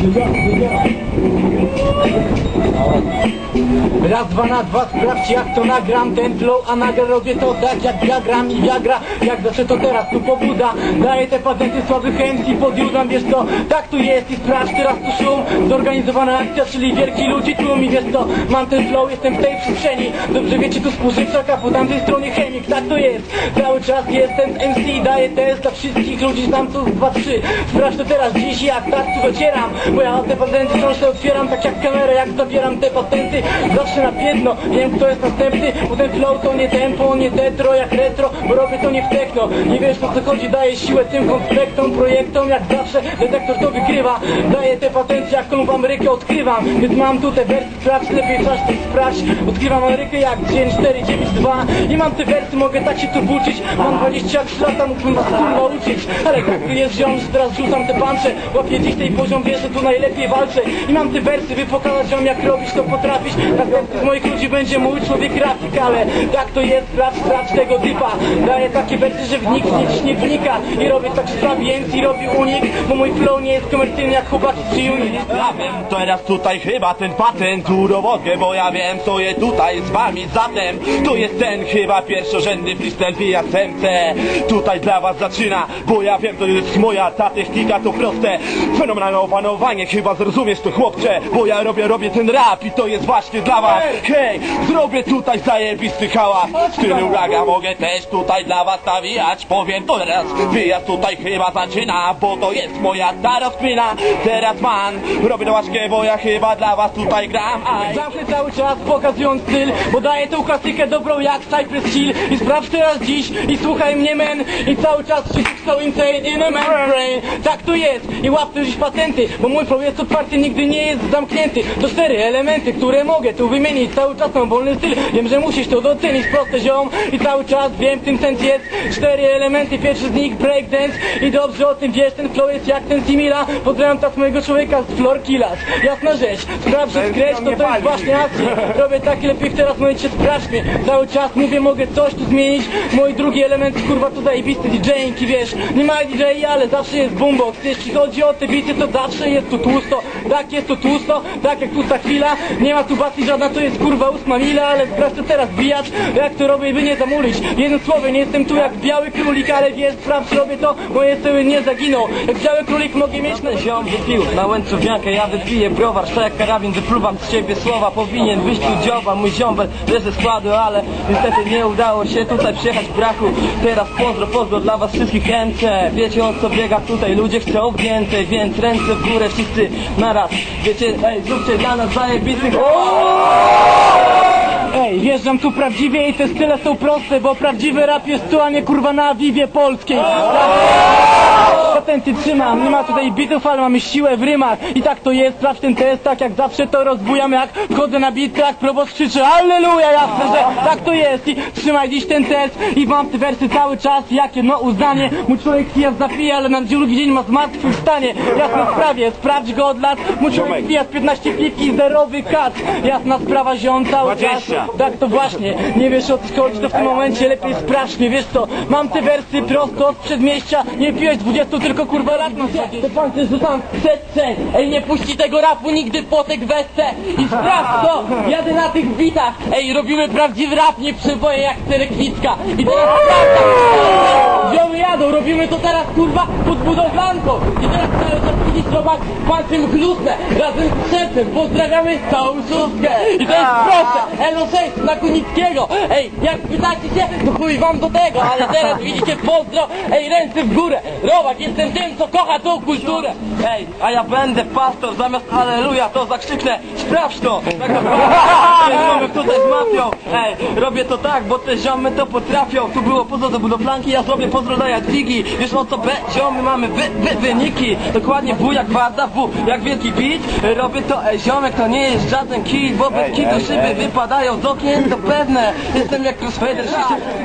Good luck, good luck. Raz, dwa na dwa, sprawdź jak to nagram. Ten flow, a nagle robię to tak jak ja gram i gra. Jak zawsze to teraz tu pobuda. Daję te patenty słabych chęci podjudzam Wiesz co, tak tu jest i sprawdź teraz tu szum. Zorganizowana akcja, czyli wielki ludzi tłum I wiesz co, mam ten flow, jestem w tej przestrzeni. Dobrze wiecie, tu spożywczak, a po tamtej stronie chemik Tak to jest, cały czas jestem MC Daję test dla wszystkich ludzi, znam tu dwa, trzy. Sprawdź to teraz dziś, jak tak tu docieram. Bo ja te patenty wciąż otwieram Tak jak kamerę, jak zabieram te patenty. Zawsze na piętno, wiem kto jest następny. Bo ten flow to nie tempo, nie tetro jak retro Bo robię to nie w techno. Nie wiesz o co chodzi, daję siłę tym konspektom Projektom. Jak zawsze, detektor to wygrywa. Daję te patenty jak Kolumb Amerykę odkrywam. Więc mam tu te wersy, sprawdź lepiej czas to sprawdź Odkrywam Amerykę jak dzień 4, 9, 2 I mam te wersy, mogę tak się tu włóczyć. Mam 23 lata, mógłbym was kurwa uczyć Ale tak jest ziom, że teraz rzucam te pancze. Łapię dziś tej poziom, wiesz, że tu najlepiej walczę. I mam te wersy, by pokazać ziom jak robić to potrafisz. Następny z moich ludzi będzie mój człowiek grafik Ale tak to jest, sprawdź, sprawdź tego typa. Daję takie wersy, że w nikt nic nie wnika. I robię tak więc i robię unik Bo mój flow nie jest komercyjny jak chłopaki z unit teraz tutaj chyba ten patent urowodkę, bo ja wiem, co jest tutaj z wami Zatem, to jest ten chyba pierwszorzędny freestyle via MC Tutaj dla was zaczyna, bo ja wiem, to jest moja ta technika, to proste. Fenomenalne opanowanie, chyba zrozumiesz to chłopcze Bo ja robię, robię ten rap i to jest właśnie dla was. Hej, zrobię tutaj zajebisty hałas W stylu raga mogę też tutaj dla was nawijać Powiem to teraz, wyjazd tutaj chyba zaczyna Bo to jest moja ta rozkmina. Teraz man, robię to łaszkę, bo ja chyba dla was tutaj gram. Aj. Zamknę cały czas pokazując styl Bo daję tą klasykę dobrą jak Cypress Hill. I sprawdź teraz dziś i słuchaj mnie men I cały czas wszyscy są insane in a man's brain. Tak tu jest. I łap dziś patenty Bo mój flow jest otwarty, nigdy nie jest zamknięty. To cztery elementy, które mogę tu wymienić Cały czas mam wolny styl, wiem, że musisz to docenić Proste ziom. I cały czas wiem, tym sens jest Cztery elementy, pierwszy z nich breakdance. I dobrze o tym wiesz, ten flow jest jak ten Simila. Pozdrawiam teraz mojego człowieka z Flor Killas Jasna rzecz, sprawdź, że scratch to to jest właśnie akcja. Robię taki lepiej teraz momencie sprawdź mnie. Cały czas mówię, mogę coś tu zmienić. Mój drugi element, kurwa, to zajebisty DJ-inki, wiesz. Nie ma DJ, ale zawsze jest boombox. Jeśli chodzi o te bity, to zawsze jest tu tłusto. Tak jest tu tłusto, tak jak tłusta chwila Nie ma tu basy żadna, to jest kurwa ósma mila Ale sprawdź to teraz bijać, jak to robię, by nie zamulić. Jednym słowem, nie jestem tu jak biały królik Ale wiesz, sprawdź, robię to, moje tyły nie zaginą Jak biały królik mogę mieć na Ziom wypił na łańcuwiankę, ja wypiję browar Tak jak karabin, wypluwam z ciebie słowa. Powinien wyjść tu dzioba, mój ziombel ze składu Ale niestety nie udało się tutaj przyjechać braku. Teraz pozdro, pozdro dla was wszystkich MC Wiecie o co biega tutaj, ludzie chcą więcej Więc ręce w górę wszyscy naraz. Wiecie, ej, zróbcie dla nas zajebistych Ej, wjeżdżam tu prawdziwie i te style są proste, bo prawdziwy rap jest tu, a nie kurwa na wiwie polskiej. Patenty trzymam, nie ma tutaj bitów, ale mamy siłę w rymach. I tak to jest, sprawdź ten test, tak jak zawsze to rozbujam, jak wchodzę na bity, jak proboszcz krzyczy Alleluja, jasne, że tak to jest. I trzymaj dziś ten test i mam te wersy cały czas, jakie no uznanie. Mój człowiek pija zapija, ale na drugi dzień ma zmartwychwstanie. Jasna sprawie, sprawdź go od lat. Mój człowiek pija z 15 piw i zerowy kat. Jasna sprawa, ziom cały czas. 20. Tak to właśnie, nie wiesz o co chodzi, to w tym momencie lepiej sprawdź mnie, wiesz co, mam te wersy prosto z przedmieścia, nie piłeś 20, tylko kurwa lat na świecie. Te palce rzucam w setce, ej nie puści tego rapu nigdy potek wesce i sprawdź to, jadę na tych bitach, ej robimy prawdziwy rap, nie przeboje jak cerekwicka i teraz sprawdź, ziomy jadą, robimy to teraz kurwa pod budowlanką. I teraz cały czas widzisz robak palcem chlusnę, razem z sercem, pozdrawiamy całą szóstkę i to jest proste, Elo 6 na Kunickiego. Ej, jak pytacie się, to chuj wam do tego, ale teraz widzicie pozdro, ej, ręce w górę. Robak, jestem tym, co kocha tą kulturę. Ej, a ja będę pastor, zamiast aleluja to zakrzyknę. Sprawdź to! Tak naprawdę tutaj z mafią. Ej, robię to tak, bo te ziomy to potrafią. Tu było pozdro do budowlanki, ja zrobię pozdro dla Jadwigi Wiesz o co B, ziomy mamy wy, wy, wyniki Dokładnie W jak warda, W jak wielki beat Robię to, ej ziomek to nie jest żaden kit Bo bez kitu szyby wypadają z okien, to pewne Jestem jak crossfader,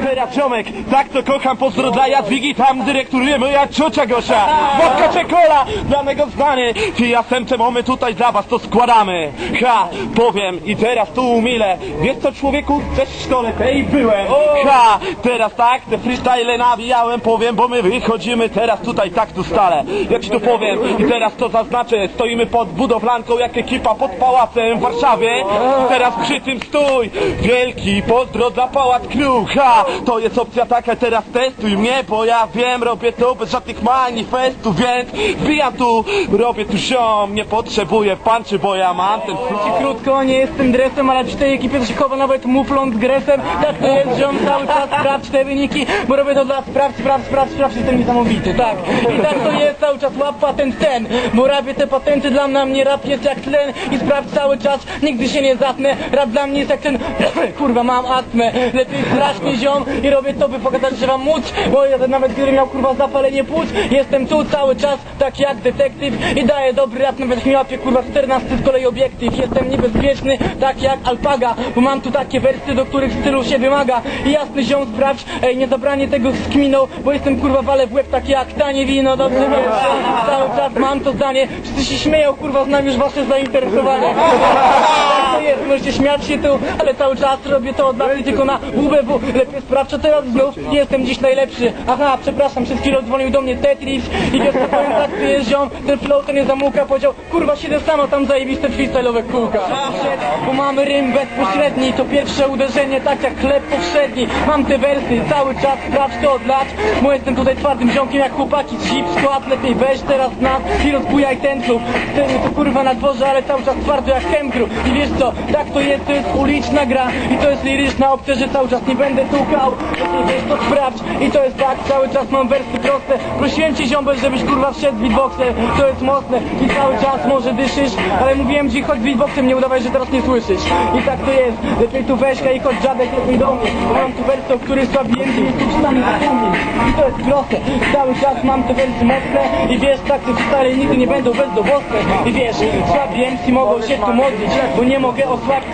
Teraz ziomek, tak to kocham, pozdro dla Jadwigi, tam dyrektoruje moja ciocia Gosia. Wodka czekola, dla mego znany. Ty ja semce mamy tutaj dla was, to składamy. Ha, powiem i teraz tu umilę. Wiesz co człowieku, też w szkole tej byłem. Ha, teraz tak, te freestyle nawijałem, powiem, bo my wychodzimy teraz tutaj tak tu stale. Jak ci to powiem i teraz to zaznaczę, stoimy pod budowlanką jak ekipa pod pałacem w Warszawie. I teraz przy tym stój, wielki pozdro dla Pałac Crew. Ha, to jest opcja taka, teraz testuj mnie, bo ja wiem, robię to bez żadnych manifestów, więc wbijam tu, robię tu ziom, nie potrzebuję panczy, bo ja mam ten Ci krótko, nie jestem dresem, ale przy tej ekipie to się chowa nawet muflon z gresem Tak to jest, ziom, cały czas sprawdź te wyniki Bo robię to dla sprawdź, sprawdź, sprawdź, sprawdź, jestem niesamowity, tak. I tak to jest, cały czas łap patent ten. Bo robię te patenty, dla mnie rap jest jak tlen. I sprawdź cały czas, nigdy się nie zatnę. Rap dla mnie jest jak ten, kurwa mam astmę. Lepiej strasznie ziom i robię to, by pokazać, że wam móc. Bo ja nawet gdybym miał kurwa zapalenie płuc. Jestem tu cały czas, tak jak detektyw. I daję dobry rap, nawet mi łapie kurwa 14 z kolei obiektyw. Jestem niebezpieczny, tak jak alpaga. Bo mam tu takie wersy, do których stylu się wymaga. I jasny ziom sprawdź, ej nie zabranie tego z kminą Bo jestem kurwa wale w łeb, tak jak tanie wino Dobrze wiesz, cały czas mam to zdanie Wszyscy się śmieją, kurwa znam już wasze zainteresowanie Jest, możecie śmiać się tu Ale cały czas robię to od lat tylko na WBW Lepiej sprawdź, teraz znów. Jestem dziś najlepszy. Aha, przepraszam, przed chwilą dzwonił do mnie Tetris I wiesz co powiem, tak to jest ziom Ten flow, ten jest zamuka Powiedział, kurwa siedzę samo tam zajebiste freestyle'owe kółka. Bo mamy rym bezpośredni To pierwsze uderzenie, tak jak chleb powszedni. Mam te wersy, cały czas sprawdź to od lat. Bo jestem tutaj twardym ziomkiem jak chłopaki z hip skład Lepiej weź teraz nas i rozbujaj ten klub. Wtedy to kurwa na dworze, ale cały czas twardo jak chemkru I wiesz co, tak to jest, to jest uliczna gra I to jest liryczna opcja, że cały czas nie będę tukał Lepiej weź to sprawdź I to jest tak, cały czas mam wersy proste. Prosiłem cię ziombel, żebyś kurwa wszedł z beatboxem To jest mocne. I cały czas może dyszysz Ale mówiłem ci, chodź beatboxem, nie udawaj, że teraz nie słyszysz. I tak to jest, lepiej tu weź i chodź dziadek lepiej do mnie. Bo mam tu wersy, o których czasami zapomnieć I to jest proste, cały czas mam te wersy mocne I wiesz, tak te stare nigdy nie będą bezdowłosne I wiesz, słabięci mogą się tu modlić Bo nie mogę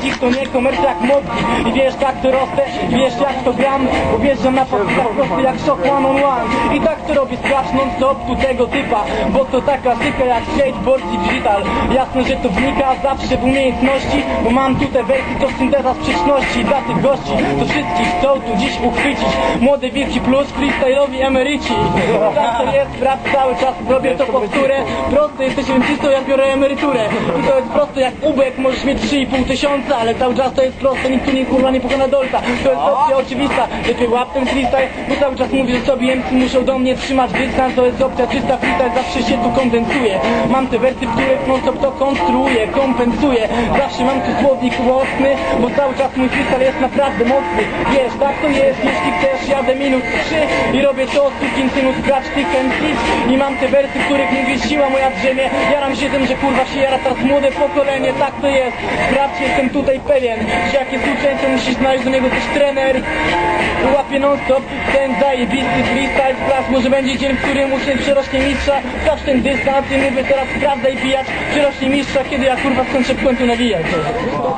ich, to nie komercja jak modli I wiesz, tak to rosnę, wiesz jak to gram. Wjeżdżam na podstawach prosty jak shock one on one. I tak to robię non stop tu tego typa. Bo to taka syka jak skateboard i digital. Jasne, że to wnika zawsze w umiejętności Bo mam tu te wersy, to synteza sprzeczności. Dla tych gości, to wszystkich chcą tu dziś uchwycić. Młode wilki plus freestyle'owi emeryci. Tak to jest, rap cały czas robię to powtórę. Proste jesteś rentistą, ja biorę emeryturę. I to jest proste jak ubek, możesz mieć 3,5 tysiąca Ale cały czas to jest proste, nikt tu nie kurwa nie pokona dolta. To jest opcja oczywista, lepiej łap ten freestyle Bo cały czas mówię, że sobie MC muszą do mnie trzymać dystans To jest opcja czysta, freestyle zawsze się tu kondensuje Mam te wersy, w których non stop to konstruuję, kompensuję Zawsze mam tu słownik mocny, bo cały czas mój freestyle jest naprawdę mocny. Wiesz, tak to jest, jeśli chcesz jadę minus 3 I robię to, sukin synu, sprawdź tych MCs I mam te wersy, w których mówię siła moja drzemie. Jaram się tym, że kurwa się jara teraz młode pokolenie Tak to jest, sprawdź, jestem tutaj pewien Że jak jest to musisz znaleźć do niego też trener. Łapie non stop ten zajebisty freestyle Sprawdź, może będzie dzień, w którym uczeń przerośnie mistrza. Sprawdź ten dystans i mówię teraz prawda i pijać Przerośnie mistrza, kiedy ja kurwa skończę w końcu nawijać.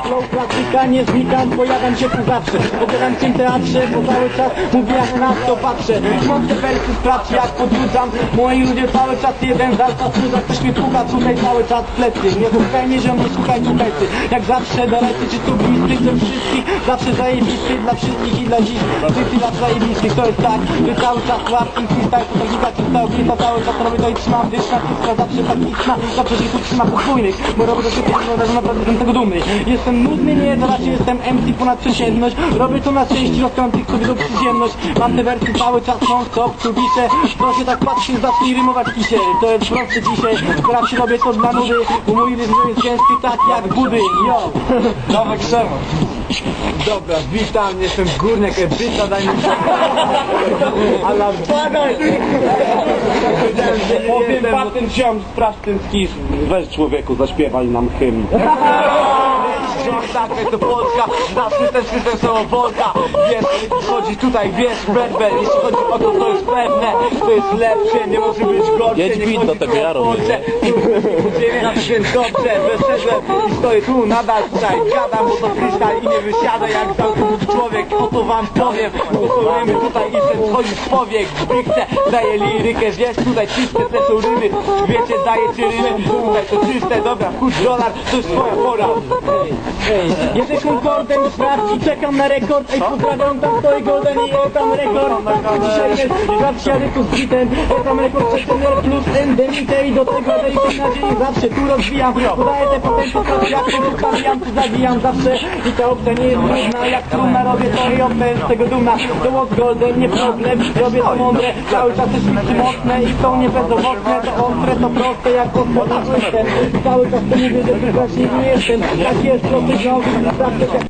Flow praktyka, nie znikam, pojawiam się tu zawsze Opowiadam w tym teatrze, bo cały czas mówię jak na to patrzę. Te wersy, sprawdź jak podrzucam. Moi ludzie cały czas jeden zalca słucha Ktoś mnie słuchaj cały czas plecy. Nie mnie, że mnie słuchaj tutaj ty. Jak zawsze dalece, czy tu bliscy ze wszystkich. Zawsze zajebisty dla wszystkich i dla dziś. Wszyscy dla zajebistych, to jest tak Że cały czas łap i freestyle, to technika czysta obieta Cały czas robię to i trzymam. Dysz na kiska Zawsze tak istna, zawsze się tu trzyma podwójnych Bo robię to szybko, że naprawdę jestem tego dumny. Jestem nudny, nie, zaraz jestem MC ponad przeciętność. Robię to na części, rozkładam tych sobie do przyziemność. Mam te wersy cały czas non stop, tu piszę. To się tak patrzy, zacznij rymować kisie To jest proste dzisiaj, sprawdź robię to dla nudy Bo mój rytm jest ciężki tak jak budy, yo Nowe krzewo Dobra, witam, jestem górnek Edyta, daj mi Ale badaj! Powiem patent ziom, sprawdź ten skis. Weź człowieku, zaśpiewaj nam hymn. Tak, to Polska, ten system są Volta Wiesz, chodzi tutaj, wiesz, berber Jeśli chodzi o to, to jest pewne To jest lepsze, nie może być gorsze Jedź nie chodzi do tego, tu o ja rozumiem, Polsce. Więc dobrze, że szedłem i stoję tu nadal tutaj Gadam, bo to freestyle i nie wysiadę jak zamknięty człowiek Oto wam powiem, usłyszemy tutaj i ten wchodzi w powiek Wykcę, daję lirykę, wiesz tutaj czyste te są ryby Wiecie, daję ci ryby, tutaj to czyste, dobra, kurz dolar, to jest twoja pora Jesteś Concordem, sprawdź i czekam na rekord. Ej, pozdrawiam, tam stoi Golden i o tam rekord Dzisiaj jest sprawdź siadyku z bitem. O tam rekord Czekner plus endemite I do tego daję się nadzieję zawsze tu rozwijam. Podaję te patenty, sprawdź jak to zostawiam Tu zabijam zawsze. I ta opcja nie jest trudna. Jak trudna robię to i z tego dumna. To was Golden, nie problem, robię to mądre. Cały czas jest mi mocne i są nie bezowocne To ostre, to proste jak odchodzę system Cały czas to mówię, że właśnie nie jestem. Tak jest, Thank you.